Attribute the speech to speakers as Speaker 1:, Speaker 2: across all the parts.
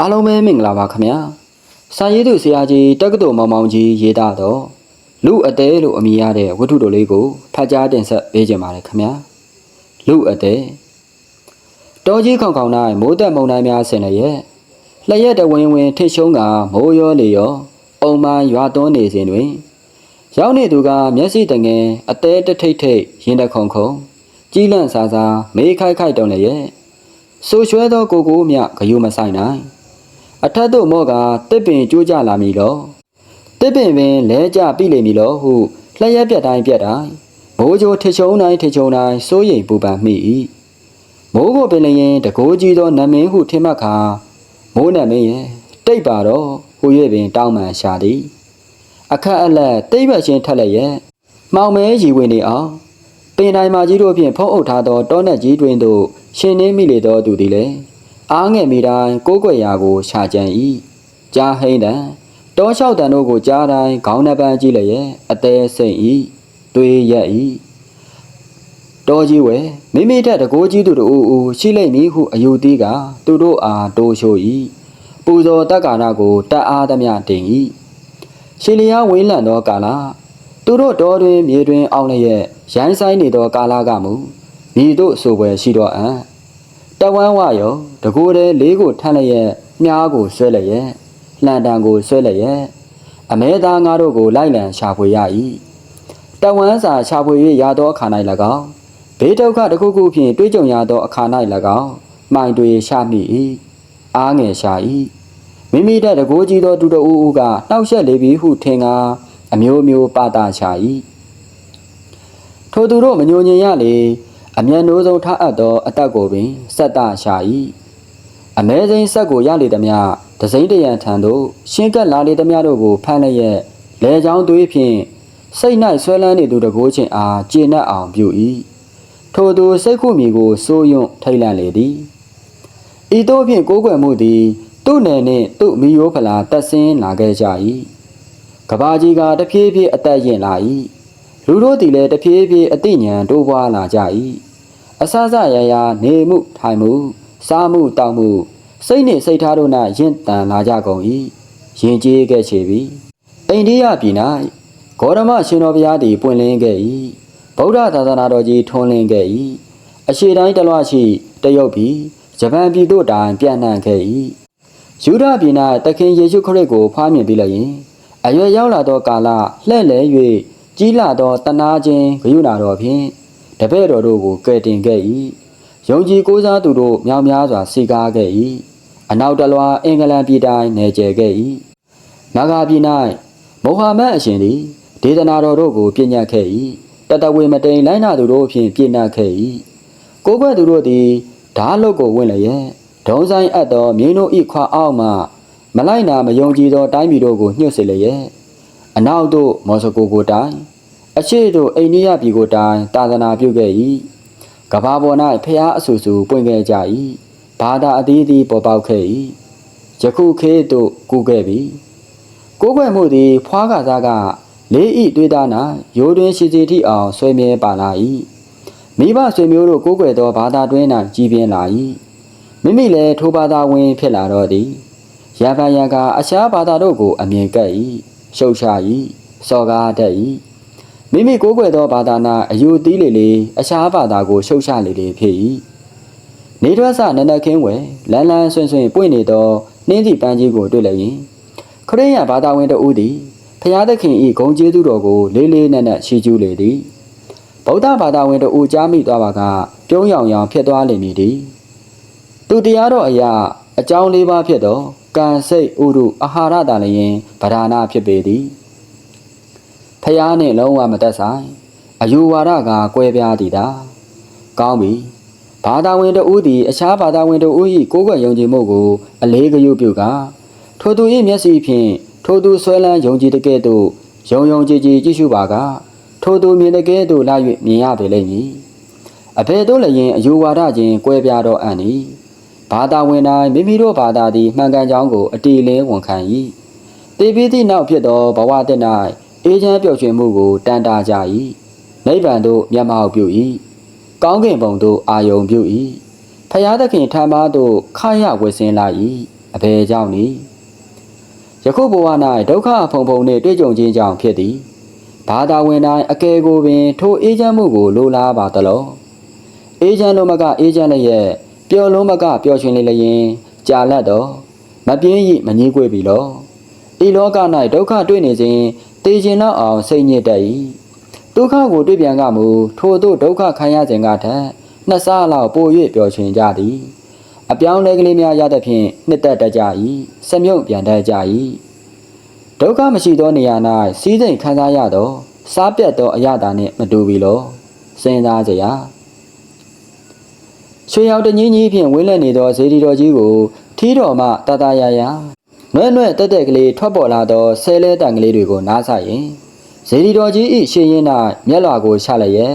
Speaker 1: အားလုံးပဲမင်္ဂလာပါခင်ဗျာစာရေးသူဆရာကြီးတက္ကသိုလ်မောင်မောင်ကြီးရေးသားတော့လူအသေးလို့အမည်ရတဲ့ဝတ္ထုတော်လေးကိုဖတ်ကြားတင်ဆက်ပေးကြပါရခင်ဗျာလူအသေးတောကြီးခေါင်ခေါင်၌မိုးတက်မုန်တိုင်းများဆင်လျက်လျက်တဝင်းဝင်းထိတ်ရှုံးကမိုးရောလေရောအုံမှန်ရွာသွန်းနေစဉ်တွင် ရောက်နေသူကမျက်စိတငယ်အသေးတထိတ်ထိတ်ရင်တခုံခုံကြီးလန့်ဆာဆာမေးခိုက်ခိုက်တုံလျက်ဆူရွှဲသောကိုကိုမြဂယုမဆိုင်နိုင် အထက်သို့မော့ကတစ်ပင်ကျိုးကြလာမည်လောတစ်ပင်ပင်လဲကျပြီလိမ့်မည်လောဟုလျှက်ပြက်တိုင်းပြက်တိုင်းမိုးကြိုးထချုံတိုင်းထချုံတိုင်းစိုးရိမ်ပူပန်မိ၏မိုးကိုပင်လျင်တကိုးကြီးသောနမင်းဟုထင်မှတ်ခါမိုးနမင်းရဲ့တိတ်ပါတော့ဟူ၍ပင်တောင်းပန်ရှာသည်အခက်အလက်တိတ်ဘက်ချင်းထက်လည်းရဲ့မှောင်မဲရီဝင်နေအောင်ပင်တိုင်းမာကြီးတို့ဖြင့်ဖုံးအုပ်ထားသောတောနက်ကြီးတွင်သို့ရှင်နှင်းမိလေသောသူသည်လည်း အားငယ်မိတိုင်းကိုးကွယ်ရာကိုရှာကြံ၏ကြားဟိန်းတံတောလျှောက်တန်တို့ကိုကြားတိုင်းခေါင်းနှပန်းကြည့်လျက်အသေးစိတ်၏တွေးရက်၏တောကြီးဝဲမိမိထက်တကိုးကြီးသူတို့ဦးရှိလိမ့်မည်ဟုအယူသီးကသူတို့အားတိုးရှို့၏ပူဇော်တက်ကာရကိုတတ်အားသမျှတင်၏ရှင်လျားဝင်းလန့်သောကာလသူတို့တော်တွင်မြေတွင်အောင်လျက်ရိုင်းဆိုင်နေသောကာလကမူမိတို့ဆိုပွဲရှိတော်အံ့တ ဝမ်းဝရောတကူတဲ့လေးကိုထမ်းလျက်မြားကိုဆွဲလျက်လှန်တံကိုဆွဲလျက်အမဲသားငါတို့ကိုလိုက်လံရှာဖွေရ၏တဝမ်းစာရှာဖွေ၍ရသောအခါ၌၎င်းဘေးဒုက္ခတစ်ခုခုဖြင့်တွေးကြုံရသောအခါ၌၎င်းမှိုင်တွေရှာမိ၏အားငယ်ရှာ၏မိမိတဲ့တကိုးကြီးသောတူတအူးဦးကနှောက်ယှက်လေပြီဟုထင်ကားအမျိုးမျိုးပတာရှာ၏ထိုသူတို့မညိုညင်ရလေ အမျက်နှိုးဆုံးထားအပ်သောအသက်ကိုပင်စက်တရှာ၏အမဲစိမ်းဆက်ကိုရလေသည်မြဒစိမ့်တရံထံသို့ရှင်းကပ်လာလေသည်မြတို့ကိုဖမ်းလျက်လဲချောင်းသွေးဖြင့်စိတ်၌ဆွဲလန်းနေသူတကိုးချင်းအားကျေနပ်အောင်ပြု၏ထိုသူစိတ်ခုမီကိုစိုးယွန့်ထိတ်လန့်လေသည်ဤသို့ဖြင့်ကိုးကွယ်မှုသည်သူ့နယ်နှင့်သူ့မိယိုးဖလာတက်ဆင်းလာခဲ့ကြ၏ကဘာကြီးကတဖြည်းဖြည်းအသက်ရင်လာ၏ လူတို့သည်လည်းတဖြည်းဖြည်းအသိဉာဏ်တိုးပွားလာကြ၏အဆဆရရနေမှုထိုင်မှုစားမှုတောက်မှုစိတ်နှင့်စိတ်ထားတို့၌ရင့်တန်လာကြကုန်၏ယဉ်ကျေးခဲ့ချေပြီအိန္ဒိယပြည်၌ဂေါရမရှင်တော်ဘုရားသည်ပွင့်လင်းခဲ့၏ဗုဒ္ဓသာသနာတော်ကြီးထွန်းလင်းခဲ့၏အရှိတိုင်းတလွှရှိတရုတ်ပြည်ဂျပန်ပြည်တို့တိုင်ပြန့်နှံ့ခဲ့၏ယူဒပြည်၌တခင်ယေရှုခရစ်ကိုဖားမြင်ပြီးလျင်အရွယ်ရောက်လာသောကာလလှဲ့လဲ၍ ကြီးလာသောတနာခြင်းဂရုဏာတော်ဖြင့်တပည့်တော်တို့ကိုကယ်တင်ခဲ့၏ယုံကြည်ကိုးစားသူတို့မြောင်များစွာစီကားခဲ့၏အနောက်တလွာအင်္ဂလန်ပြည်တိုင်းနယ်ကျယ်ခဲ့၏နဂါပြည်၌မုဟာမက်အရှင်သည်ဒေသနာတော်တို့ကိုပြညတ်ခဲ့၏တတဝေမတိန်လိုင်းနာသူတို့ဖြင့်ပြညတ်ခဲ့၏ကိုးကွယ်သူတို့သည်ဓာလုတ်ကိုဝင်လျက်ဒုံဆိုင်အပ်သောမြင်းတို့ဤခွာအောက်မှမလိုက်နာမယုံကြည်သောတိုင်းပြည်တို့ကိုညှို့စေလျက် အနောက်သို့မော်စကိုကိုတိုင်းအရှိတို့အိန္ဒိယပြည်ကိုတိုင်တာသနာပြုခဲ့၏ကဘာပေါ်၌ဖျားအဆူဆူပွင့်ခဲ့ကြ၏ဘာသာအသီးသီးပေါ်ပေါက်ခဲ့၏ယခုခေတ်သို့ကူခဲ့ပြီကိုးကွယ်မှုသည် ဖွားကစားကလေးဤတွေးသားနာရိုးတွင်ရှိစီတိအောင်ဆွေမြဲပါလာ၏မိဘဆွေမျိုးတို့ကိုးကွယ်သောဘာသာတွင်၌ကြီးပြင်းလာ၏မိမိလည်းထိုဘာသာဝင်ဖြစ်လာတော့သည်ရံဖန်ရံကာအခြားဘာသာတို့ကိုအမြင်ကပ်၏ ရှုတ်ချ၏စော်ကားတတ်၏မိမိကိုးကွယ်သောဘာသာနာအယူသီးလေလေအခြားဘာသာကိုရှုတ်ချလေလေဖြစ်၏နေထွက်စနနခင်းဝယ်လန်းလန်းဆွင်ဆွင်ပွင့်နေသောနှင်းစီပန်းကြီးကိုတွေ့လျင်ခရစ်ယာန်ဘာသာဝင်တို့ဦးသည်ဖျားသခင်၏ဂုဏ်ကျေးဇူးတော်ကိုလေးလေးနက်နက်ရှိကျူးလေသည်ဗုဒ္ဓဘာသာဝင်တို့ဦးကြားမိသွားပါကပြုံးရောင်ရောင်ဖြစ်သွားလိမ့်မည်သည်သူတရားတော်အရာအကြောင်းလေးပါးဖြစ်သော ကံစိတ်ဥရုအာဟာရတာလျင်ဗဒာနာဖြစ်ပေသည်ဖျားနှင့်လုံးဝမသက်ဆိုင်အယူဝါဒကကွဲပြားသည်တာကောင်းပြီဘာသာဝင်တို့ဦးသည်အခြားဘာသာဝင်တို့ဦး၏ကိုးကွယ်ယုံကြည်မှုကိုအလေးဂရုပြုကာထိုသူ၏မျက်စိဖြင့်ထိုသူဆွဲလန်းယုံကြည်တဲ့ကဲ့သို့ယုံယုံကြည်ကြည်ကြည့်ရှုပါကထိုသူမြင်တဲ့ကဲ့သို့လာ၍မြင်ရပေလိမ့်မည်အဘယ်သို့လည်းအယူဝါဒချင်းကွဲပြားတော့အံ့ဤ ဘာသာဝင်တိုင်းမိမိတို့ဘာသာသည်မှန်ကန်ကြောင်းကိုအတီလင်းဝန်ခံ၏တေပြီးသည့်နောက်ဖြစ်သောဘဝတည်း၌အေးချမ်းပျော်ရွှင်မှုကိုတန်တာကြ၏နိဗ္ဗာန်သို့မျက်မှောက်ပြု၏ကောင်းကင်ဘုံသို့အာယုံပြု၏ဖျားသခင်ထံမှသို့ခရဝေစင်းလာ၏အဘယ်ကြောင့်နည်းယခုဘဝ၌ဒုက္ခဖုံဖုံနှင့်တွေ့ကြုံခြင်းကြောင့်ဖြစ်သည်ဘာသာဝင်တိုင်းအကယ်ကိုပင် ထိုအေးချမ်းမှုကိုလိုလားပါသလောအေးချမ်းလုံးမကအေးချမ်းလျက် ပျော်လုံးမကပျော်ရွှင်လေလျင်ကြာလတ်တော့မပြင်းရိမငြီးကွေပြီလောဤလောက၌ဒုက္ခတွေ့နေခြင်းတည်ခြင်းတော့အောင်စိတ်ညစ်တတ်၏ဒုက္ခကိုတွေ့ပြန်ကမူထိုတို့ဒုက္ခခံရခြင်းကထက်နှစ်ဆလောက်ပို၍ပျော်ရွှင်ကြသည်အပြောင်းလဲကလေးများရသဖြင့်နှစ်သက်တတ်ကြ၏စမြုပ်ပြန်တတ်ကြ၏ဒုက္ခမရှိသောနေရာ၌စီးစိမ်ခံစားရသောစားပြတ်သောအရသာနှင့်မတူပြီလောစဉ်းစားကြရာ ရွှေရောက်တကြီးကြီးဖြင့်ဝင်းလက်နေသောဇေဒီတော်ကြီးကိုထီးတော်မှတတရရနွဲ့နွဲ့တက်တက်ကလေးထွက်ပေါ်လာသောဆဲလဲတန်ကလေးတွေကိုနားဆရင်ဇေဒီတော်ကြီး၏ရှင်ရင်၌မျက်လွှာကိုချလျက်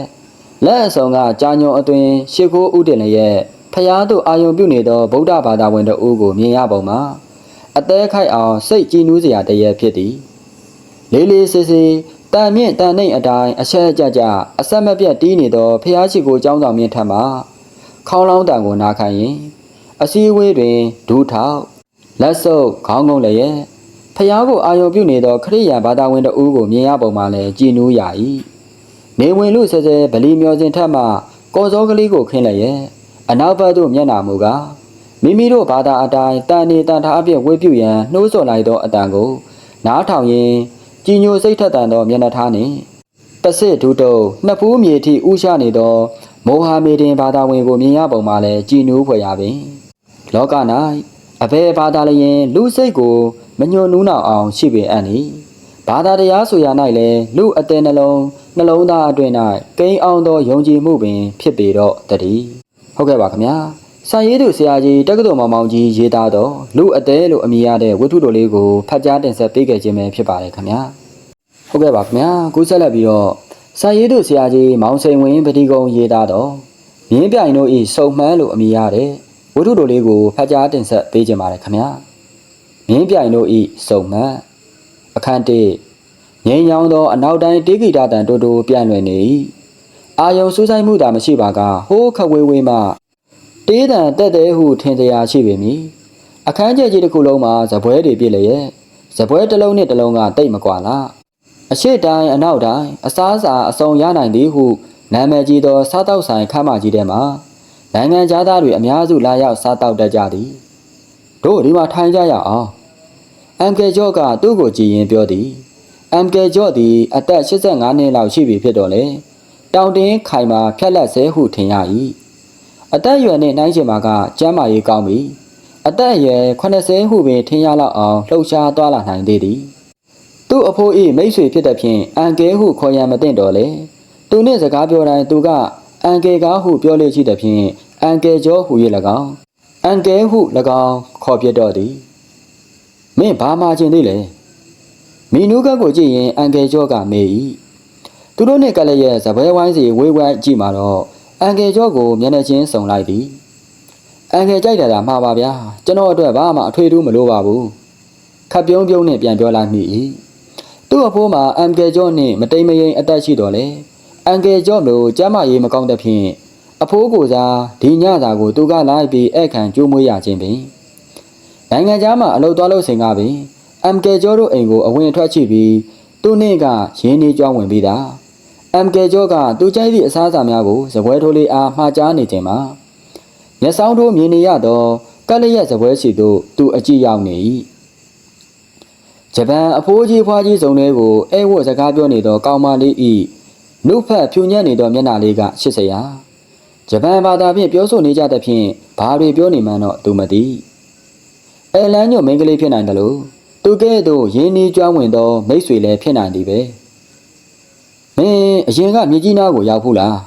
Speaker 1: လက်အစုံကကြာညုံအတွင်ရှ िख ိုးဥတင်လျက်ဖျားသို့အာယုံပြုနေသောဗုဒ္ဓဘာသာဝင်တို့ဦးကိုမြင်ရပုံမှာအသေးခိုက်အောင်စိတ်ကြည်နူးစရာတည်းဖြစ်သည်လေးလေးစေးစေးတန်မြင့်တန်နှိမ့်အတိုင်းအချက်ကြကြအဆက်မပြတ်တီးနေသောဖျားရှိကိုចောင်းဆောင်မြင့်ထက်မှ ခေါင်းလောင်းတန်ကိုနာခံရင်အစည်းအဝေးတွင်ဒူးထောက်လက်ဆုပ်ခေါင်းငုံလည်းဖျားကိုအာယုံပြုနေသောခရိယန်ဘာသာဝင်တို့ဦးကိုမြင်ရပုံမှာလည်းကြည်နူးရ၏နေဝင်လူဆဲဆဲဗလီမျောစဉ်ထက်မှကော်စောကလေးကိုခင်းလျက်အနောက်ဘက်သို့မျက်နာမူကားမိမိတို့ဘာသာအတိုင်းတန်နေတန်ထားအပြည့်ဝေးပြုရန်နှိုးဆော်လိုက်သောအတန်ကို နားထောင်ရင်းကြည်ညိုစိတ်ထက်သန်သောမျက်နှာထားနှင့်တဆစ်ဒုတုံနှစ်ဖူးမြေထိဥရှနေသော မောဟာမေဒင်ဘာသာဝင်ကိုမြင်ရပုံမှာလည်းကြည်နူးဖွယ်ရပင်လောက၌အဘယ်ဘာသာလျင်လူစိတ်ကိုမညှို့နူးနောက်အောင်ရှိပေအပ်နီဘာသာတရားဆိုရ၌လည်းလူအသေးနှလုံးနှလုံးသားအတွင်၌ကိန်းအောင်သောယုံကြည်မှုပင် ဖြစ်ပေတော့တည်းဟုတ်ကဲ့ပါခင်ဗျာဆန်ရည်သူဆရာကြီးတက္ကသိုလ်မောင်မောင်ကြီးရေးသားတော့လူအသေးလို့အမည်ရတဲ့ဝတ္ထုတော်လေးကိုဖတ်ကြားတင်ဆက်ပေးခဲ့ခြင်းပဲဖြစ်ပါတယ်ခင်ဗျာဟုတ်ကဲ့ပါခင်ဗျာကူးဆက်လက်ပြီးတော့ ဆန်ရည်သူဆရာကြီးမောင်စိန်ဝင်းပတိကုံရေးသားတော့မြင်းပြိုင်တို့ဤစုံမှန်းလို့အမည်ရတဲ့ဝတ္ထုတော်လေးကိုဖတ်ကြားတင်ဆက်ပေးခြင်းပါတယ်ခင်ဗျာမြင်းပြိုင်တို့ဤစုံမှန်းအခန်း1ငိမ့်ရောင်သောအနောက်တိုင်းတေဂီတာတန်တိုးတိုးပြန့်လွင်နေ၏အာယုံစူးစိုက်မှုသာမရှိပါကဟိုးခဝေးဝေးမှတေးတန်တက်တဲ့ဟုထင်တရားရှိပေမည်အခန်းကျဲကြီးတစ်ခုလုံးမှာဇပွဲတွေပြည့်လျက်ဇပွဲတစ်လုံးနဲ့တစ်လုံးကတိတ်မကွာလား အရှိတိုင်းအနောက်တိုင်းအစားအစာအစုံရနိုင်သည်ဟုနာမည်ကြီးသောစားတောက်ဆိုင်ခမ်းမကြီးထဲမှာနိုင်ငံသားတွေအများစုလာရောက်စားတောက်တတ်ကြသည်တို့ဒီမှာထိုင်ကြရအောင်အမ်ကေဂျော့ကသူ့ကိုကြည်ရင်ပြောသည်အမ်ကေဂျော့သည်အသက်85နှစ်လောက်ရှိပြီဖြစ်တော်လေတောင်တင်းခိုင်မာဖြက်လက်ဆဲဟုထင်ရ၏အသက်အရွယ်နှင့်နှိုင်းချင်မှာကကျမ်းမာရေးကောင်းပြီအသက်အရွယ်80ဟုပင်ထင်ရလောက်အောင်လှုပ်ရှားသွားလာနိုင်သေးသည် သူ့အဖိုး၏မိတ်ဆွေဖြစ်တဲ့ဖြင့်အန်ကဲဟုခေါ်ရန်မသင့်တော်လေသူနှင့်စကားပြောတိုင်းသူကအန်ကဲကားဟုပြောလေရှိတဲ့ဖြင့်အန်ကဲကျော်ဟု၍၎င်းအန်ကဲဟု၎င်းခေါ်ပြတော့သည်မင်းဘာမှချင်းသေးလဲမီနူးကကိုကြည့်ရင်အန်ကယ်ကျော့ကမေး၏သူတို့နဲ့ကလည်းရဲ့ဇပွဲဝိုင်းစီဝေးဝိုင်းကြည့်မှာတော့အန်ကယ်ကျော့ကိုမျက်နှာချင်းစုံလိုက်သည်အန်ကယ်ကြိုက်တယ်လားမှားပါဗျာကျွန်တော်အတွက်ဘာမှအထွေထူးမလိုပါဘူးခပ်ပြုံးပြုံးနဲ့ပြန်ပြောလိုက်မိ၏ သူ့အဖိုးမှာအန်ကယ်ကျော့နဲ့မတိမ်မယိမ်အသက်ရှိတော်လေအန်ကယ်ကျော့လိုကျမ်းမာရေးမကောင်းတဲ့ဖြင့်အဖိုးကိုစားဒီညစာကိုသူကလိုက်ပြီးဧည့်ခံကြိုးမွေးရခြင်းပင်နိုင်ငံသားမှာအလုပ်သွားလို့ချိန်ကပင်အမ်ကေကျော်တို့အိမ်ကိုအဝင်ထွက်ချိပြီးသူနှင့်ကရင်းနှီးကြွဝင်ပြီးတာအမ်ကေကျော်ကသူကြိုက်သည့်အစားအစာများကိုဇပွဲထိုးလေးအားမှားကြားနေခြင်းမှာမျက်စောင်းတို့မြင်နေရသောကလျက်ဇပွဲစီသို့သူအကြည့်ရောက်နေ၏ ဂျပန်အဖိုးကြီးဖွားကြီးစုံတွေကိုအဲဝတ်စကားပြောနေသောကောင်းမလေးဤနှုတ်ဖက်ဖြူညံ့နေသောမျက်နှာလေးက80ရာဂျပန်ဘာသာဖြင့်ပြောဆိုနေကြသဖြင့်ဘာတွေပြောနေမှန်းတော့သူမသိအဲလန်းညို့မိန်းကလေးဖြစ်နိုင်တယ်လို့သူကဲ့သို့ရင်းနှီးကျွမ်းဝင်သောမိတ်ဆွေလည်းဖြစ်နိုင်သည်ပဲမင်းအရင်ကမြကြီးနားကိုရောက်ဘူးလား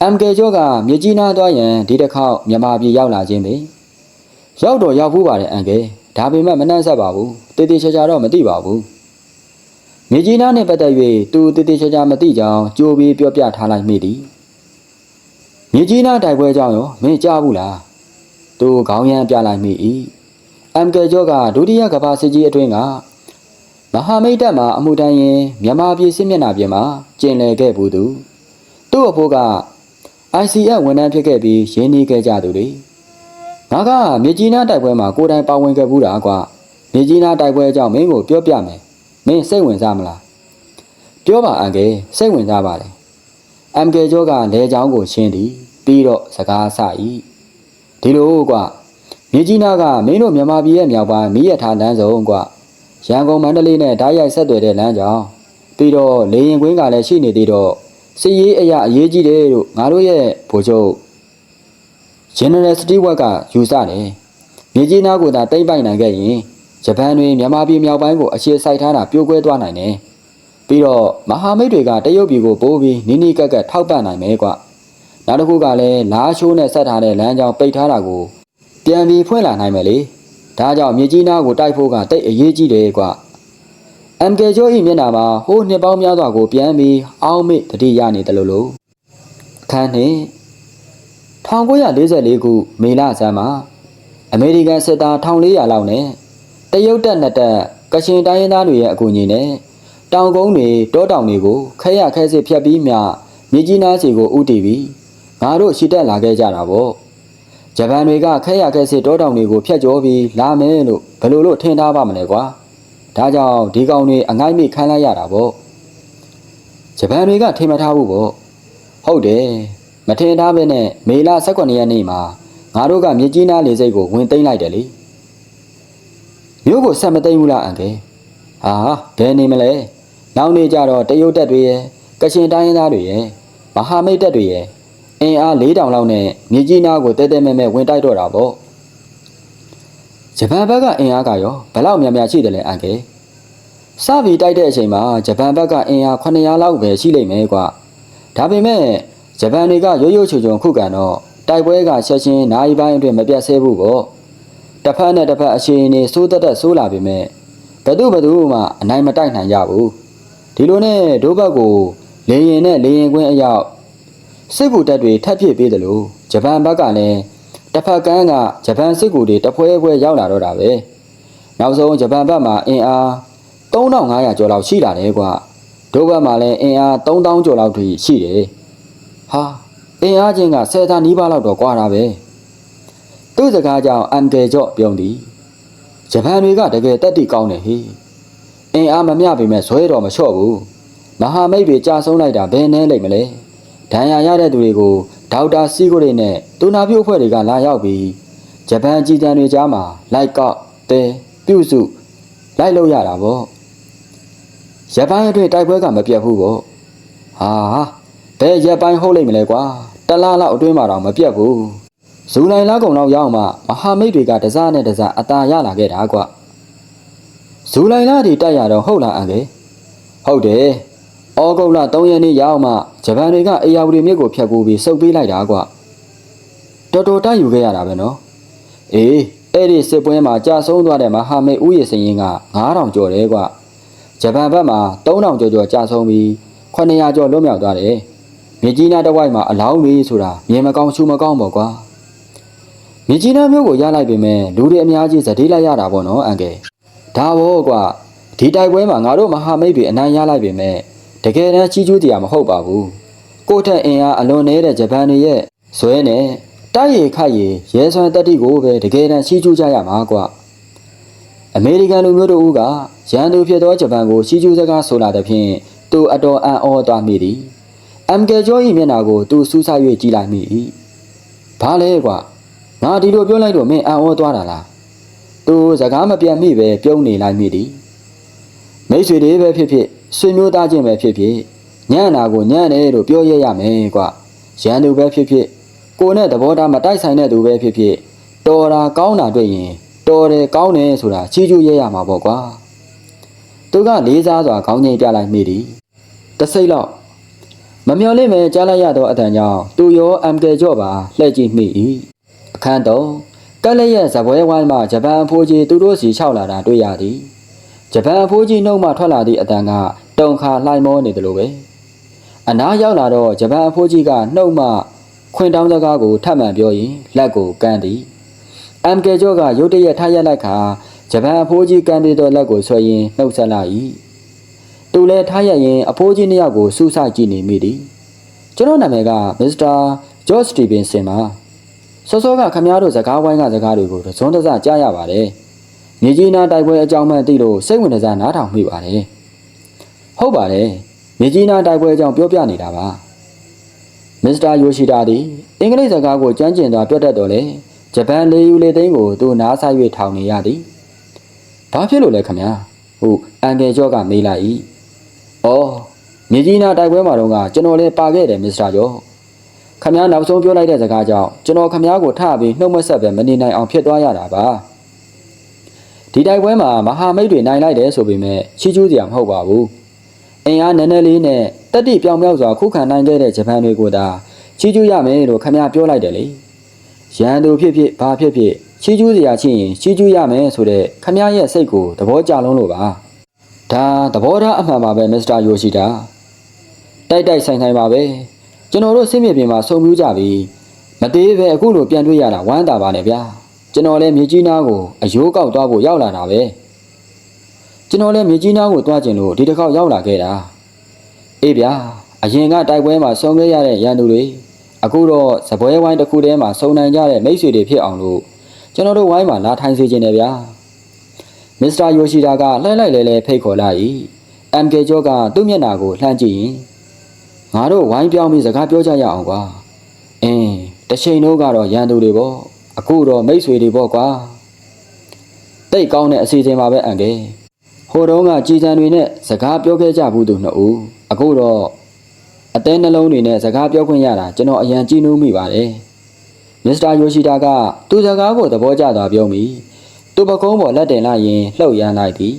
Speaker 1: အမ်ကေကျော်ကမြကြီးနားသွားရင်ဒီတစ်ခေါက်မြန်မာပြည်ရောက်လာခြင်းပဲရောက်တော့ရောက်ဘူးပါတယ်အန်ကေ ဒါပေမဲ့မနှံ့ဆက်ပါဘူးတေးသေးချာချာတော့မသိပါဘူးမြကြီးနားနဲ့ပတ်သက်၍သူတေးသေးချာချာမသိကြောင်းကြိုးပြီးပြောပြထားလိုက်မိသည်မြကြီးနားတိုက်ပွဲကြောင့်ရောမင်းကြားဘူးလားသူခေါင်းရမ်းပြလိုက်မိ၏အမ်ကေကျော်ကဒုတိယကမ္ဘာစစ်ကြီးအတွင်းကမဟာမိတ်တပ်မှာအမှုတန်းရင်မြန်မာပြည်စစ်မျက်နှာပြင်မှာကျင်လည်ခဲ့ဘူးသူသူ့အဖိုးက ICF ဝန်ထမ်းဖြစ်ခဲ့ပြီးရင်းနှီးခဲ့ကြသူတွေ ငငါကမြေကြီးနားတိုက်ပွဲမှာကိုယ်တိုင်ပါဝင်ခဲ့ဘူးတာကွာမြေကြီးနားတိုက်ပွဲအကြောင်းမင်းကိုပြောပြမယ်မင်းစိတ်ဝင်စားမလားပြောပါအန်ကယ်စိတ်ဝင်စားပါတယ်အမ်ကယ်ကျော်ကလဲချောင်းကိုရှင်းသည်ပြီးတော့စကားဆ၏ဒီလိုကွာမြေကြီးနားကမင်းတို့မြန်မာပြည်ရဲ့မြောက်ပိုင်းမိရထားလမ်းစုံကွာရန်ကုန်မန္တလေးနဲ့ဓာတ်ရိုက်ဆက်သွယ်တဲ့လမ်းကြောင်းပြီးတော့လေရင်ကွင်းကလည်းရှိနေသေးတော့စီရေးအရာအရေးကြီးတယ်လို့ငါတို့ရဲ့ဗိုလ်ချုပ် General Stewart ကယူဆတယ်မြေကြီးနားကိုသာတိမ့်ပိုင်နိုင်ခဲ့ရင်ဂျပန်တွေမြန်မာပြည်မြောက်ပိုင်းကိုအခြေစိုက်ထားတာပြိုကွဲသွားနိုင်တယ်ပြီးတော့မဟာမိတ်တွေကတရုတ်ပြည်ကိုပိုးပြီးနီးနီးကပ်ကပ်ထောက်ပံ့နိုင်မယ်ကွနောက်တစ်ခုကလည်းလာရှိုးနဲ့ဆက်ထားတဲ့လမ်းကြောင်းပိတ်ထားတာကိုပြန်ပြီးဖွင့်လာနိုင်မယ်လေဒါကြောင့်မြေကြီးနားကိုတိုက်ဖို့ကတိတ်အရေးကြီးတယ်ကွ MK ကျော်ဤမျက်နှာမှာဟိုးနှစ်ပေါင်းများစွာကိုပြန်ပြီးအောင်းမေ့တတိရနေတယ်လို့လို့အခန်းနှင့် 1944ခုမေလဆန်းမှာအမေရိကန်စစ်သား1400လောက်နဲ့တရုတ်တပ်နှစ်တပ်ကချင်တိုင်းရင်းသားတွေရဲ့အကူအညီနဲ့တောင်ကုန်းတွေတောတောင်တွေကိုခက်ရခဲစစ်ဖြတ်ပြီးမှမြေကြီးနားစီကိုဥတီပြီးငါတို့ရှိတက်လာခဲ့ကြတာပေါ့ဂျပန်တွေကခက်ရခဲစစ်တောတောင်တွေကိုဖျက်ကျော်ပြီးလာမယ်လို့ဘယ်လိုလို့ထင်ထားပါမလဲကွာဒါကြောင့်ဒီကောင်တွေအငိုက်မိခံလိုက်ရတာပေါ့ဂျပန်တွေကထင်မထားဘူးပေါ့ဟုတ်တယ် မထင်ထားဘဲနဲ့မေလ18ရက်နေ့မှာငါတို့ကမြကြီးနားလေစိတ်ကိုဝင်သိမ်းလိုက်တယ်လေမြို့ကိုဆက်မသိမ်းဘူးလားအန်ကယ်ဟာဘယ်နေမလဲနောက်နေကြတော့တရုတ်တပ်တွေရဲ့ကချင်တိုင်းရင်းသားတွေရဲ့မဟာမိတ်တပ်တွေရဲ့အင်အား4000လောက်နဲ့မြကြီးနားကိုတဲတဲမဲမဲဝင်တိုက်တော့တာပေါ့ဂျပန်ဘက်ကအင်အားကရောဘယ်လောက်များများရှိတယ်လဲအန်ကယ်စပြီးတိုက်တဲ့အချိန်မှာဂျပန်ဘက်ကအင်အား900လောက်ပဲရှိလိမ့်မယ်ကွာဒါပေမဲ့ ဂျပန်တွေကရိုးရိုးချွံချွံခုခံတော့တိုက်ပွဲကချက်ချင်းနိုင်ပိုင်းအတွင်းမပြတ်ဆဲဘူးပေါ့တစ်ဖက်နဲ့တစ်ဖက်အခြေအနေစိုးတက်တက်ဆိုးလာပေမဲ့ဘယ်သူဘယ်သူမှအနိုင်မတိုက်နိုင်ကြဘူးဒီလိုနဲ့ဒိုးဘက်ကိုလေရင်နဲ့လေရင်ကွင်းအရောက်စစ်ကူတပ်တွေထပ်ဖြစ်ပေးတယ်လို့ဂျပန်ဘက်ကလည်းတစ်ဖက်ကန်းကဂျပန်စစ်ကူတွေတပွဲပွဲရောက်လာတော့တာပဲနောက်ဆုံးဂျပန်ဘက်မှာအင်အား3500ကျော်လောက်ရှိလာတယ်ကွာဒိုးဘက်မှာလည်းအင်အား3000ကျော်လောက်ထိရှိတယ် ဟာအင်အားချင်းက10သားနီးပါးလောက်တော့ကွာတာပဲသူ့စကားကြောင့်အန်ကယ်ကြော့ပြုံးသည်ဂျပန်တွေကတကယ်တက်တိကောင်းတယ်ဟေးအင်အားမမျှပေမဲ့ဇွဲတော်မလျှော့ဘူးမဟာမိတ်တွေကြာဆုံးလိုက်တာဘယ်နှဲလိမ့်မလဲဒဏ်ရာရတဲ့သူတွေကိုဒေါက်တာစီကိုရိနဲ့တူနာပြုတ်အဖွဲ့တွေကလာရောက်ပြီးဂျပန်ကြည်တံတွေကြားမှာလိုက်ကောက်တဲပြုစုလိုက်လို့ရတာပေါ့ရပိုင်းအတွင်းတိုက်ပွဲကမပြတ်ဘူးပေါ့ဟာ ဘယ်ရက်ပိုင်းဟုတ်လိမ့်မလဲကွာတလားလောက်အတွင်းမှာတော့မပြတ်ဘူးဇူလိုင်လကုန်လောက်ရောက်မှမဟာမိတ်တွေကတစားနဲ့တစားအตาရလာခဲ့တာကွာဇူလိုင်လဒီတိုက်ရတော့ဟုတ်လားအန်ကေဟုတ်တယ်ဩဂုတ်လ3ရက်နေ့ရောက်မှဂျပန်တွေကအေယာဝတီမြစ်ကိုဖျက်ကူပြီးစုပ်ပေးလိုက်တာကွာတော်တော်တိုက်ယူခဲ့ရတာပဲနော်အေးအဲ့ဒီစစ်ပွဲမှာကြာဆုံးသွားတဲ့မဟာမိတ်ဥယျာဉ်စရင်က9000ကျော်တယ်ကွာဂျပန်ဘက်မှာ3000ကျော်ကျော်ကြာဆုံးပြီး900ကျော်လွတ်မြောက်သွားတယ် မြကြီးနားတစ်ဝိုက်မှာအလောင်းတွေဆိုတာမြင်မကောင်းရှုမကောင်းပေါ့ကွာမြကြီးနားမျိုးကိုရလိုက်ပေမဲ့လူတွေအများကြီးဇတိလိုက်ရတာပေါ့နော်အန်ကယ်ဒါဘောကွာဒီတိုက်ပွဲမှာငါတို့မဟာမိတ်တွေအနိုင်ရလိုက်ပေမဲ့တကယ်တမ်းကြီးကျူးတရားမဟုတ်ပါဘူးကိုထက်အင်အားအလွန်နေတဲ့ဂျပန်တွေရဲ့ဇွဲနဲ့တိုက်ရခတ်ရရဲစွမ်းတက်တိကိုပဲတကယ်တမ်းကြီးကျူးကြရမှာကွာအမေရိကန်လူမျိုးတို့ကရန်သူဖြစ်သောဂျပန်ကိုကြီးကျူးစကားဆိုလာတဲ့ဖြင့်သူအတော်အံ့ဩသွားမိသည် အမ်ကေကျော်၏မျက်နှာကိုသူစူးစိုက်၍ကြည့်လိုက်မိ၏ဘာလဲကွာငါဒီလိုပြောလိုက်တော့မင်းအံ့ဩသွားတာလားသူစကားမပြန်မိပဲပြုံးနေလိုက်မိသည်မိတ်ဆွေတွေပဲဖြစ်ဖြစ်ဆွေမျိုးသားချင်းပဲဖြစ်ဖြစ်ညံ့နာကိုညံ့တယ်လို့ပြောရရမယ်ကွာရန်သူပဲဖြစ်ဖြစ်ကိုနဲ့သဘောထားမတိုက်ဆိုင်တဲ့သူပဲဖြစ်ဖြစ်တော်တာကောင်းတာတွေ့ရင်တော်တယ်ကောင်းတယ်ဆိုတာချီးကျူးရရမှာပေါ့ကွာသူကလေးစားစွာခေါင်းငိမ့်ပြလိုက်မိသည်တစိမ့်လောက် မမျော်လင့်ပဲကြားလိုက်ရသောအတန်ကြောင့်သူရောအမ်ကေကြော့ပါလှည့်ကြည့်မိ၏အခန်းတော့ကက်လက်ရဲ့ဇပွဲဝိုင်းမှာဂျပန်အဖိုးကြီးသူတို့စီခြောက်လာတာတွေ့ရသည်ဂျပန်အဖိုးကြီးနှုတ်မှထွက်လာသည့်အတန်ကတုံခါလှိုင်းမောနေတယ်လို့ပဲအနားရောက်လာတော့ဂျပန်အဖိုးကြီးကနှုတ်မှခွင်တောင်းစကားကိုထပ်မံပြောရင်လက်ကိုကမ်းသည်အမ်ကေကျော့ကရုတ်တရက်ထားရက်လိုက်ခါဂျပန်အဖိုးကြီးကမ်းပြီးတော့လက်ကိုဆွဲရင်းနှုတ်ဆက်လိုက်၏ သူလည်းထားရက်ရင်အဖိုးကြီးနှစ်ယောက်ကိုစူးစိုက်ကြည့်နေမိသည်ကျွန်တော်နာမည်ကမစ္စတာဂျော့စတီဗင်ဆင်ပါစောစောကခမည်းတော်စကားဝိုင်းကစကားတွေကိုတစုံတစကြားရပါတယ်မြေကြီးနားတိုက်ပွဲအကြောင်းမှန်သိလို့စိတ်ဝင်စားနားထောင်မိပါတယ်ဟုတ်ပါတယ်မြေကြီးနားတိုက်ပွဲအကြောင်းပြောပြနေတာပါမစ္စတာယိုရှိတာသည်အင်္ဂလိပ်စကားကိုကြမ်းကျင်စွာတွက်တတ်တော်လဲဂျပန်လေယူလေသိန်းကိုသူနားဆိုင်၍ထောင်နေရသည်ဘာဖြစ်လို့လဲခမည်းဟုတ်အန်ကယ်ကျော့ကမေးလိုက်၏ အော်မြကြီးနာတိုက်ပွဲမှာတော့ကကျွန်တော်လည်းပါခဲ့တယ်မစ္စတာကျော်ခမည်းနောက်ဆုံးပြောလိုက်တဲ့စကားကြောင့်ကျွန်တော်ခမည်းကိုထပြီးနှုတ်မဆက်ပဲမနေနိုင်အောင်ဖြစ်သွားရတာပါဒီတိုက်ပွဲမှာမဟာမိတ်တွေနိုင်လိုက်တယ်ဆိုပေမဲ့ချီးကျူးစရာမဟုတ်ပါဘူးအင်အားနည်းနည်းလေးနဲ့တတိပြောင်ပြောက်စွာခုခံနိုင်ခဲ့တဲ့ဂျပန်တွေကိုသာချီးကျူးရမယ်လို့ခမည်းပြောလိုက်တယ်လေရန်သူဖြစ်ဖြစ်ဘာဖြစ်ဖြစ်ချီးကျူးစရာချင်းရင်ချီးကျူးရမယ်ဆိုတဲ့ခမည်းရဲ့စိတ်ကိုသဘောကျလုံးလို့ပါ ဒါသဘောထားအမှန်ပါပဲမစ္စတာယိုရှိတာတိုက်တိုက်ဆိုင်ဆိုင်ပါပဲကျွန်တော်တို့စစ်မြေပြင်မှာစုံပြူးကြပြီမသေးပဲအခုလိုပြန်တွေ့ရတာဝမ်းသာပါနဲ့ဗျာကျွန်တော်လည်းမြေကြီးနားကိုအယိုးကောက်သွားဖို့ရောက်လာတာပဲကျွန်တော်လည်းမြေကြီးနားကိုသွားကျင်လို့ဒီတစ်ခေါက်ရောက်လာခဲ့တာအေးဗျာအရင်ကတိုက်ပွဲမှာဆုံခဲ့ရတဲ့ရန်သူတွေအခုတော့စပွဲဝိုင်းတစ်ခုတည်းမှာစုံနိုင်ကြတဲ့မိတ်ဆွေတွေဖြစ်အောင်လို့ကျွန်တော်တို့ဝိုင်းမှာလာထိုင်စေခြင်းနဲ့ဗျာ မစ္စတာယိုရှိတာကလှည့်လိုက်လဲလဲဖိတ်ခေါ်လိုက် MK ကျော်ကသူ့မျက်နှာကိုလှမ်းကြည့်ရင်ငါတို့ဝိုင်းပြောင်းပြီးစကားပြောကြရအောင်ကွာအင်းတစ်ချိန်တော့ကတော့ရန်သူတွေပေါ့အခုတော့မိတ်ဆွေတွေပေါ့ကွာတိတ်ကောင်းတဲ့အစီအစဉ်ပါပဲအန်ကေဟိုတုန်းကကြည်စံတွေနဲ့စကားပြောခဲ့ကြဘူးသူနှစ်ဦးအခုတော့အသေးနှလုံးတွေနဲ့စကားပြောခွင့်ရတာကျွန်တော်အရန်ကြည်နူးမိပါတယ်မစ္စတာယိုရှိတာကသူ့စကားကိုသဘောကျသွားပြုံးပြီး သူ့ပကုံးပေါ်လက်တင်လိုက်ရင်လှုပ်ရမ်းလိုက်သည်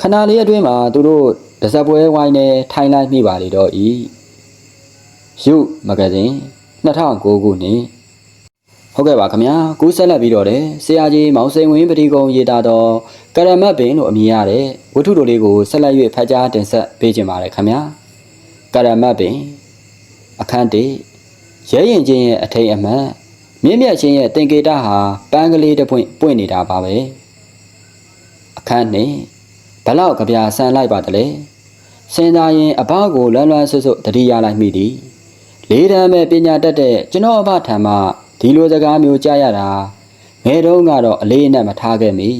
Speaker 1: ခဏလေးအတွင်းမှာသူတို့တစပွဲဝိုင်းနဲ့ထိုင်လိုက်မိပါလေတော့ဤရုပ်မဂဇင်း2009ခုနှစ်ဟုတ်ကဲ့ပါခင်ဗျာကူးဆက်လက်ပြီးတော့တယ်ဆရာကြီးမောင်စိန်ဝင်းပတိကုံရေးသားတော့ကရမတ်ပင်လို့အမည်ရတဲ့ဝတ္ထုတို့လေးကိုဆက်လက်၍ဖတ်ကြားတင်ဆက်ပေးခြင်းပါတယ်ခင်ဗျာကရမတ်ပင်အခန်းတေရဲရင်ချင်းရဲ့အထိတ်အမှန် မြင့်မြတ်ချင်းရဲ့တင်ကေတဟာပန်းကလေးတစ်ပွင့်ပွင့်နေတာပါပဲအခန်းနဲ့ဘလောက်ကြပြဆန်လိုက်ပါတလဲစင်သာရင်အဘကိုလွမ်းလွမ်းဆွဆွတတိရလိုက်မိသည်လေးတန်းပဲပညာတတ်တဲ့ကျွန်တော်အဖထံမှဒီလိုစကားမျိုးကြားရတာငယ်တုန်းကတော့အလေးအနက်မထားခဲ့မိ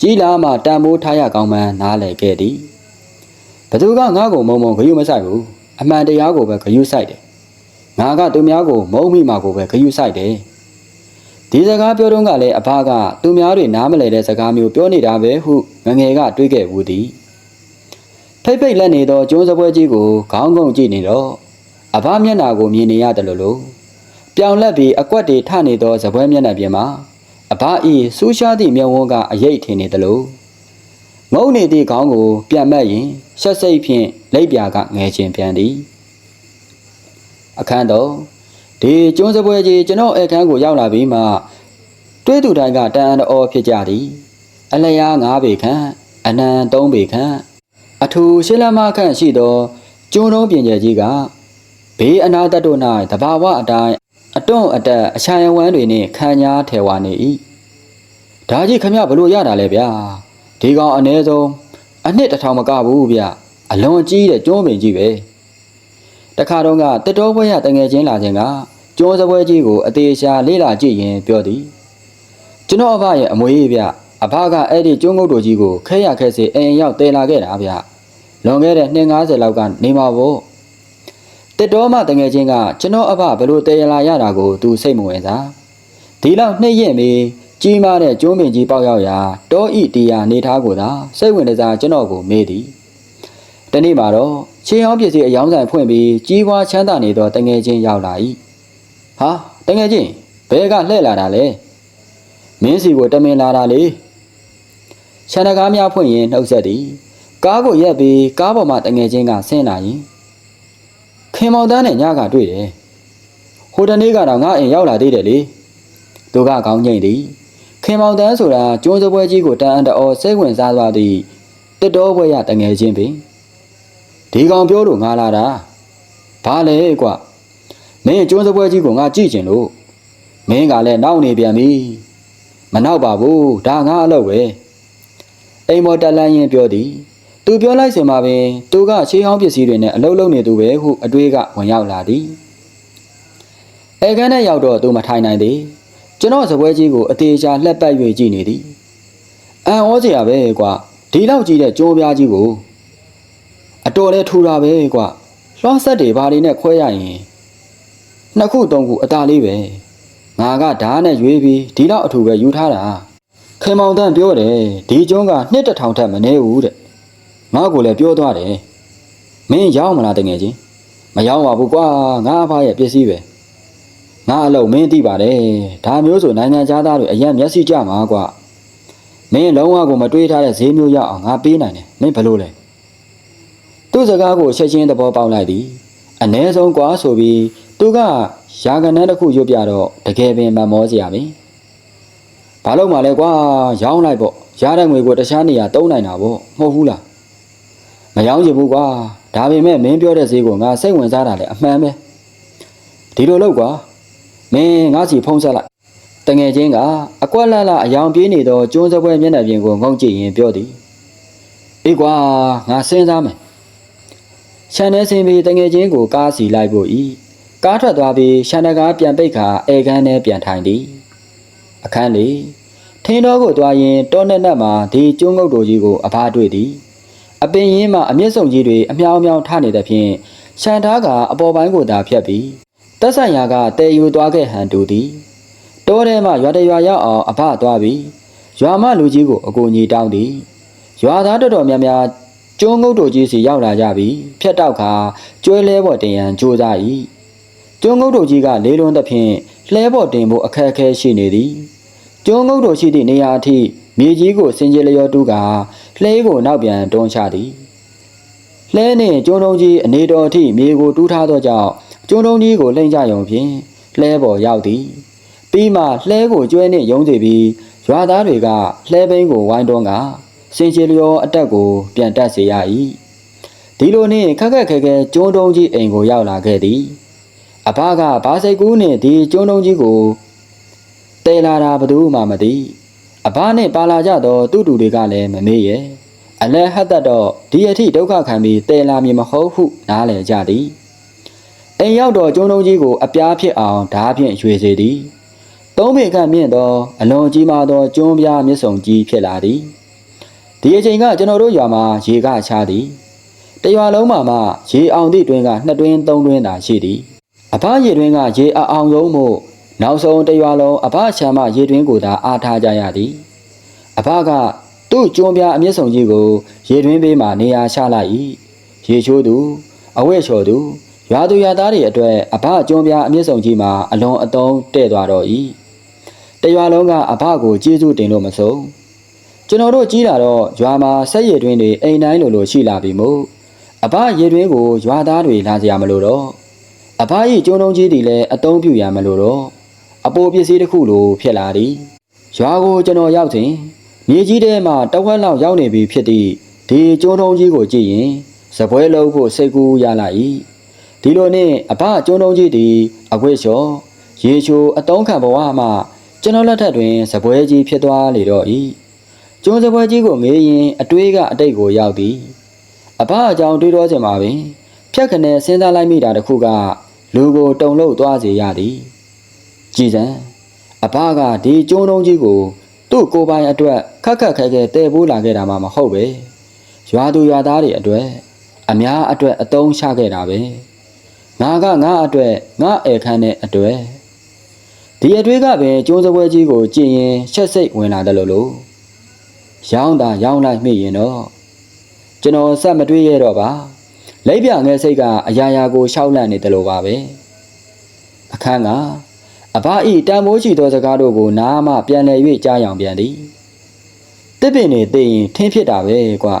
Speaker 1: ကြီးလာမှတန်ဖိုးထားရကောင်းမှန်းနားလည်ခဲ့သည်ဘသူကငါ့ကိုမုံမုံဂယုမဆိုင်ဘူးအမှန်တရားကိုပဲဂယုဆိုင်တယ် ငါကသူများကိုမုံမိမှာကိုပဲဂယုဆိုင်တယ်ဒီစကားပြောတော့ကလည်းအဖကသူများတွေနားမလည်တဲ့စကားမျိုးပြောနေတာပဲဟုငငယ်ကတွေးခဲ့ဘူးသည်ဖိတ်ဖိတ်လက်နေသောကျုံးစပွဲကြီးကိုခေါင်းငုံကြည့်နေတော့အဘမျက်နာကိုမြင်နေရတယ်လို့လို့ပြောင်လက်ပြီးအကွက်တွေထနေသောဇပွဲမျက်နှာပြင်မှာအဘဤစူးရှားသည့်မျက်ဝန်းကအရိတ်ထင်နေတယ်လို့ငုံနေသည့်ခေါင်းကို ပြန်မက်ရင်ရှက်စိတ်ဖြင့်လက်ပြာကငယ်ချင်းပြန်သည် အခန်းတော့ဒီကျွန်းစပွဲကြီးကျွန်တော်အခန်းကိုရောက်လာပြီးမှတွေးသူတိုင်းကတန်အန်တော်ဖြစ်ကြသည် အလျား၅ပေခန့်အနံ၃ပေခန့်အထူရှင်းလမခန့်ရှိသောကျွန်းတော်ပြင်ကျယ်ကြီးကဘေးအနာတတ်တို့၌တဘာဝအတိုင်းအတွန့်အတက်အချာယဝမ်းတွေနှင့်ခံညာထဲဝါနေ၏ဒါကြီးခမဘလို့ရတာလဲဗျာဒီကောင်အ ਨੇ ဆုံးအနှစ်တစ်ထောင်မကဘူးဗျအလွန်ကြီးတဲ့ကျွန်းပင်ကြီးပဲ တခါတော့ကတက်တော်ဘွဲရတငယ်ချင်းလာခြင်းကကျွန်းစပွဲကြီးကိုအသေးရှာလေးလာကြည့်ရင်ပြောသည်ကျွန်တော်အဖရဲ့အမွေးဗျအဖကအဲ့ဒီကျွန်းငုတ်တို့ကြီးကိုခဲရခဲစေအိမ်ရောက်တဲလာခဲ့တာဗျလွန်ခဲ့တဲ့250လောက်ကနေမှာပေါ့တစ်တော်မှတငယ်ချင်းကကျွန်တော်အဖဘယ်လိုတည်ရလာရတာကိုသူစိတ်မဝင်စားဒီလောက်နှိမ့်ရင်ပြီးကြီးမားတဲ့ကျိုးမင်ကြီးပေါက်ရောက်ရာတောဤတီယာနေထားကိုသာစိတ်ဝင်စားကျွန်တော်ကိုမေးသည်တနေ့မှာတော့ ချင်းအောင်ပစ္စည်းအယောင်းဆိုင်ဖွင့်ပြီးကြီးပွားချမ်းသာနေသောတငယ်ချင်းရောက်လာ၏ဟာတငယ်ချင်းဘဲကလှည့်လာတာလဲမင်းစီကိုတမင်လာတာလေခြံတကားများဖွင့်ရင်နှုတ်ဆက်သည်ကားကိုရက်ပြီးကားပေါ်မှာတငယ်ချင်းကဆင်းလာရင်ခင်မောင်တန်းနဲ့ညကတွေ့တယ်။ဟိုတနေ့ကတော့ငါအိမ်ရောက်လာသေးတယ်လေ။သူကကောင်းကျိန်သည်။ခင်မောင်တန်းဆိုတာကျိုးစပွဲကြီးကိုတန်အံ့တော်စိတ်ဝင်စားသွားသည့်တစ်တော်ပွဲရတငယ်ချင်းပင်။ ဒီကောင်ပြောလို့ငါလာတာ။ဘာလဲကွ။မင်းကျိုးစပွဲကြီးကိုငါကြည့်ကျင်လို့မင်းကလည်းနောက်နေပြန်ပြီ။မနောက်ပါဘူး။ဒါငါအလုပ်ပဲ။အိမ်မော်တက်လန်းရင်ပြောသည်။သူပြောလိုက်စင်မှာပင်သူကခြေဟောင်းပစ္စည်းတွေနဲ့အလုံးလုံးနေသူပဲဟုအတွေးကဝင်ရောက်လာသည်အဲကန်းနဲ့ရောက်တော့သူမထိုင်နိုင်သေးကျွန်တော်စပွဲကြီးကိုအသေးချာလှက်ပတ်၍ကြည့်နေသည်အံ့ဩစရာပဲကွာဒီလောက်ကြီးတဲ့ကျိုးပြားကြီးကို အတော်လဲထူတာပဲကွာလွှမ်းဆက်တွေဘာတွေနဲ့ခွဲရရင်နှစ်ခုသုံးခုအသာလေးပဲငါကဓာတ်နဲ့ရွေးပြီးဒီလောက်အထူပဲယူထားတာခင်မောင်တန်းပြောတယ်ဒီကျုံးကနှစ်တစ်ထောင်ထက်မနေဘူးတဲ့ငါ့ကိုလည်းပြောသွားတယ်မင်းရောက်မလားတကယ်ချင်းမရောက်ပါဘူးကွာငါအဖရဲ့ပစ္စည်းပဲငါအလုံးမင်းသိပါတယ်ဒါမျိုးဆိုနိုင်ငံသားတွေအရင်မျက်စိကြမှာကွာမင်းလုံးဝကိုမတွေးထားတဲ့ဈေးမျိုးရအောင်ငါပေးနိုင်တယ်မင်းဘလို့လဲ သူ့စကားကိုချက်ချင်းသဘောပေါက်လိုက်သည်အ ਨੇ ဆုံးကွာဆိုပြီးသူကရာဂနန်းတစ်ခုရွတ်ပြတော့တကယ်ပင်မမောစရာပဲဘာလို့မှလဲကွာရောင်းလိုက်ပေါ့ရတဲ့ငွေကိုတခြားနေရာတုံးနိုင်တာပေါ့မဟုတ်ဘူးလားမရောင်းချင်ဘူးကွာဒါပေမဲ့မင်းပြောတဲ့ဈေးကိုငါစိတ်ဝင်စားတာလေအမှန်ပဲဒီလိုလုပ်ကွာမင်းငါစီဖုံးဆက်လိုက်တငယ်ချင်းကအကွက်လတ်လအယောင်ပြေးနေတော့ကျွန်းစပွဲမျက်နှာပြင်ကိုငုံကြည့်ရင်ပြောသည်အေးကွာငါစဉ်းစားမယ် ရှန်နေစင်ပြီးတငယ်ချင်းကိုကားစီလိုက်ဖို့ဤကားထွက်သွားပြီးရှန်နကားပြန်ပိတ်ခါအဲကန်းနဲ့ပြန်ထိုင်သည်အခန်းလေးထင်းတော်ကိုသွားရင်တောနဲ့နက်မှာဒီကျွန်းငုတ်တော်ကြီးကိုအဖားတွေ့သည်အပင်ရင်းမှအမျက်စုံကြီးတွေအမြောင်မြောင်ထနေတဲ့ဖြင့်ရှန်သားကအပေါ်ပိုင်းကိုသာဖြတ်ပြီးတက်ဆိုင်ရာကတဲယူသွားခဲ့ဟန်တူသည်တောထဲမှရွာတရွာရောက်အောင်အဖသွားပြီးရွာမလူကြီးကိုအကူအညီတောင်းသည်ရွာသားတော်တော်များများ ကျုံးငုတ်တော်ကြီးစီရောက်လာကြပြီးဖြတ်တောက်ခါကျွဲလဲပေါ်တင်ရန်ကြိုးစား၏ကျုံးငုတ်တော်ကြီးကလေးလွန်းသဖြင့်လှဲပေါ်တင်ဖို့အခက်အခဲရှိနေသည်ကျုံးငုတ်တော်ရှိသည့်နေရာအထိမြေကြီးကိုစင်ကြယ်လျောတူးကလှဲကိုနောက်ပြန်တွန်းချသည်လှဲနှင့်ကျုံတုံးကြီးအနေတော်အထိမြေကိုတူးထားသောကြောင့်ကျုံတုံးကြီးကိုလှိမ့်ကြယုံဖြင့်လှဲပေါ်ရောက်သည်ပြီးမှလှဲကိုကျွဲနှင့်ယုံစီပြီးရွာသားတွေကလှဲဘိန်းကိုဝိုင်းတွန်းက စင်ကြယ်လျောအတက်ကို ပြန်တက်စေရ၏ဒီလိုနှင့်ခက်ခက်ခဲခဲကျုံတုံးကြီးအိမ်ကိုရောက်လာခဲ့သည်အဘကဘာစိတ်ကူးနှင့်ဒီကျုံတုံးကြီးကိုတဲလာတာဘယ်သူမှမသိအဘနဲ့ပါလာကြတော့သူ့တူတွေကလည်းမမေ့ရဲ့အလဲဟတ်တတ်တော့ဒီအထိဒုက္ခခံပြီးတဲလာမည်မဟုတ်ဟုနားလည်ကြသည်အိမ်ရောက်တော့ကျုံတုံးကြီးကိုအပြားဖြစ်အောင်ဓားဖြင့်ရွေစေသည်သုံးပေခန့်မြင့်သောအလွန်ကြီးမားသောကျွန်းပြားမြစ်ဆုံကြီးဖြစ်လာသည် ဒီအချိန်ကကျွန်တော်တို့ရွာမှာရေကချသည်တရွာလုံးမှာမှရေအောင်သည့်တွင်ကနှစ်တွင်သုံးတွင်သာရှိသည်အဖရေတွင်ကရေအအောင်ဆုံးမို့နောက်ဆုံးတရွာလုံးအဖချမ်းမရေတွင်ကိုသာအားထားကြရသည်အဖကသူ့ကျွန်းပြားအမျက်စုံကြီးကိုရေတွင်ပေးမှနေရာချလိုက်၏ရေချိုးသူအဝဲလျှော်သူရွာသူရွာသားတွေအတွက်အဖကျွန်းပြားအမျက်စုံကြီးမှာအလွန်အတုံးတဲ့သွားတော့၏တရွာလုံးကအဖကိုကျေးဇူးတင်လို့မဆုံး ကျွန်တော်တို့ကြီးလာတော့ရွာမှာဆက်ရည်တွင်တွေအိမ်တိုင်းလိုလိုရှိလာပြီမို့အဖရေတွင်ကိုရွာသားတွေလာကြရမလို့တော့အဖကြီးကျွန်းတုံးကြီးတွေလည်းအတုံးပြူရမလို့တော့အပိုးပစ္စည်းတစ်ခုလိုဖြစ်လာသည်ရွာကိုကျွန်တော်ရောက်စဉ်မြေကြီးထဲမှာတဝက်လောက်ရောက်နေပြီဖြစ်သည့်ဒီကျွန်းတုံးကြီးကိုကြည့်ရင်စပွဲလုံးဖို့စိတ်ကူးရလာ၏ဒီလိုနဲ့အဖကျွန်းတုံးကြီးသည်အခွေလျှော်ရေချိုအတုံးခံဘဝမှကျွန်တော်လက်ထက်တွင်စပွဲကြီးဖြစ်သွားလေတော့၏ ကျွန်းစပွဲကြီးကိုမေးရင်အတွေးကအတိတ်ကိုရောက်သည်အဖအကြောင်းတွေးတော့ချင်ပါပင်ဖြတ်ခနဲ့စဉ်းစားလိုက်မိတာတခုကလူကိုတုံလို့သွားစေရသည်ကြည်စံအဖကဒီကျွန်းတုံးကြီးကိုသူ့ကိုယ်ပိုင်အတွက်ခက်ခက်ခဲခဲတည်ပိုးလာခဲ့တာမှမဟုတ်ပဲရွာသူရွာသားတွေအတွက်အများအတွက်အတုံးချခဲ့တာပဲငါကငါအတွက်ငါဧခန်းနဲ့အတွက်ဒီအတွေ့ကပဲကျိုးစပွဲကြီးကိုကြည်ရင်ချက်စိတ်ဝင်လာတယ်လို့လို့ ရောင်းတာရောင်းလိုက်မိရင်တော့ကျွန်တော်ဆက်မတွေးရတော့ပါလိပ်ပြငယ်စိတ်ကအရာရာကိုရှောက်လန့်နေတယ်လို့ပါပဲအခန်းကအဘဤတန်မိုးချီသောစကားတို့ကိုနားမှပြန်လည်၍ကြားရောင်ပြန်သည်တစ်ပင်နေသိရင်ထင်းဖြစ်တာပဲကွာ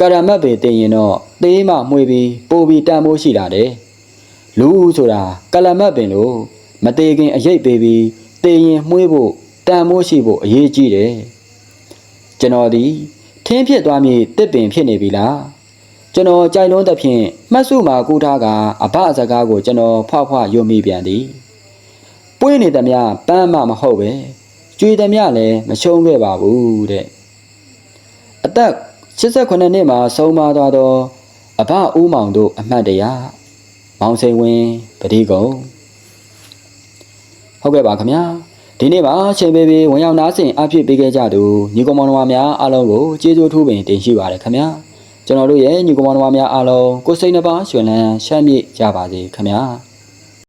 Speaker 1: ကာရမတ်ပေသိရင်တော့သေးမှမှွေပြီးပိုပြီးတန်မိုးရှိတာတဲ့လူဆိုတာကလမတ်ပင်လို့မသေးခင်အရေးပေးပြီးတေရင်မှွေးဖို့တန်မိုးရှိဖို့အရေးကြီးတယ် ကျွန်တော်ဒီထင်းဖြစ်သွားမည်တစ်ပင်ဖြစ်နေပြီလားကျွန်တော်ကြိုက်လုံးသဖြင့်မှတ်စုမှာကူထားကအဘစကားကိုကျွန်တော်ဖွားဖွားယုံမိပြန်သည်ပွေးနေသမျှပန်းမမဟုတ်ပဲကျွေသမျှလည်းမရှုံးခဲ့ပါဘူးတဲ့အသက်89နှစ်မှာဆုံးမသွားသောအဘဦးမောင်တို့အမှတ်တရမောင်စိန်ဝင်းပတိကုံဟုတ်ကဲ့ပါခင်ဗျာ ဒီနေ့မှာချိန်ပေးပြီးဝင်ရောက်နားဆင်အဖြစ်ပေးခဲ့ကြသူညီကောင်မောင်နှမများအားလုံးကိုကျေးဇူးထူးပင်တင်ရှိပါတယ်ခင်ဗျာကျွန်တော်တို့ရဲ့ညီကောင်မောင်နှမများအားလုံးကိုယ်စိတ်နှပါရှင်လန်းရှမ်းမြေ့ကြပါစေခင်ဗျာ